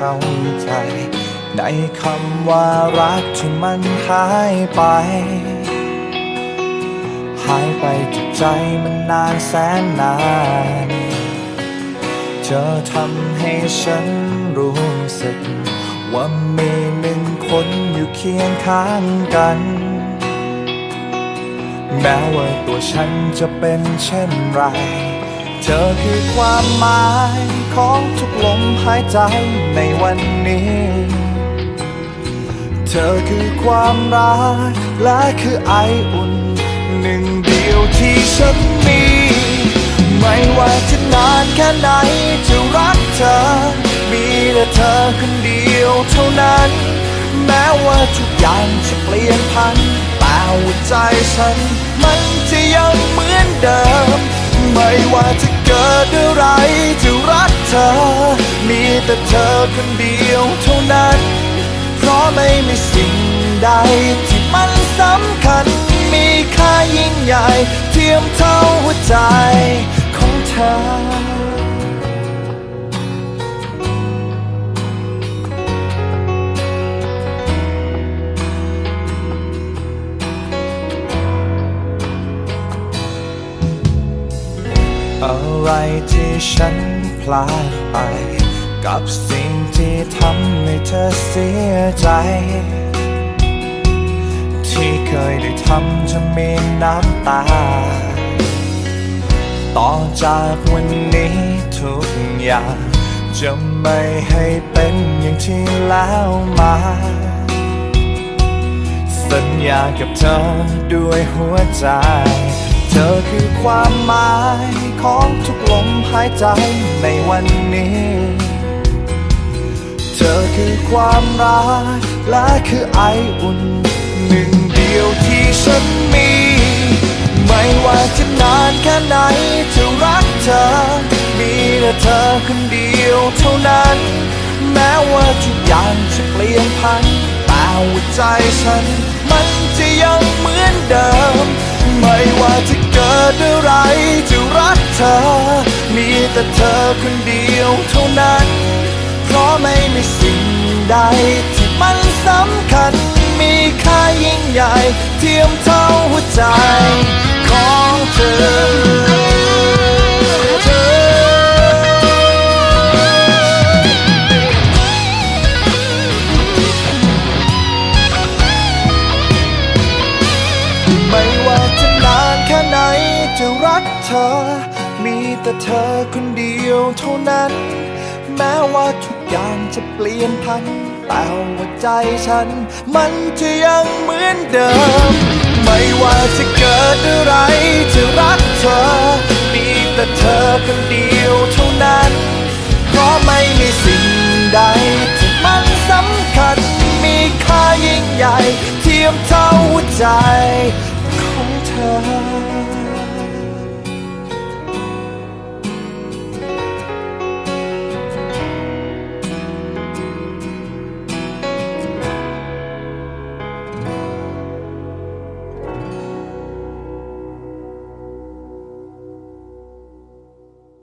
เข้าใจ ในคำว่ารักที่มันหายไป หายไปจากใจมันนานแสนนานเธอทำให้ฉันรู้สึก ว่ามีหนึ่งคนอยู่เคียงข้างกัน แม้ว่าตัวฉันจะเป็นเช่นไร เธอคือความหมายของทุก หายใจในวันนี้ เธอคือความรัก และคือไออุ่น หนึ่งเดียวที่ฉันมี ไม่ว่าจะนานแค่ไหนจะรักเธอ มีแต่เธอคนเดียวเท่านั้น แม้ว่าทุกอย่างจะเปลี่ยนพันแต่หัวใจฉัน มันจะยังเหมือนเดิม ไม่ว่าจะเกิดอะไรจะรักเธอ แต่เธอคนเดียวเท่านั้น เพราะไม่มีสิ่งใดที่มันสำคัญ มีค่ายิ่งใหญ่เทียมเท่าหัวใจของเธออะไรที่ฉันพลาดไป กับสิ่งที่ทำให้เธอเสียใจ ที่เคยได้ทำจะมีน้ำตา ต่อจากวันนี้ทุกอย่าง จะไม่ให้เป็นอย่างที่แล้วมา สัญญากับเธอด้วยหัวใจ เธอคือความหมายของทุกลมหายใจในวันนี้ เธอคือความรักและคือไออุ่น หนึ่งเดียวที่ฉันมี ไม่ว่าจะนานแค่ไหนจะรักเธอ มีแต่เธอคนเดียวเท่านั้น แม้ว่าทุกอย่างจะเปลี่ยนพันแต่หัวใจฉัน มันจะยังเหมือนเดิม ไม่ว่าจะเกิดอะไรจะรักเธอ มีแต่เธอคนเดียวเท่านั้น เพราะไม่มีสิ่งใด ที่มันสำคัญมีค่ายิ่งใหญ่ เทียมเท่าหัวใจของเธอไม่ว่าจะนานแค่ไหนจะรักเธอ มีแต่เธอคนเดียวเท่านั้น แม้ว่าทุกอย่างจะเปลี่ยนพัน แต่ว่าใจฉัน มันจะยังเหมือนเดิม ไม่ว่าจะเกิดอะไร จะรักเธอ มีแต่เธอคนเดียวเท่านั้น เพราะไม่มีสิ่งใดที่มันสำคัญ มีค่ายิ่งใหญ่ เทียมเท่าใจของเธอ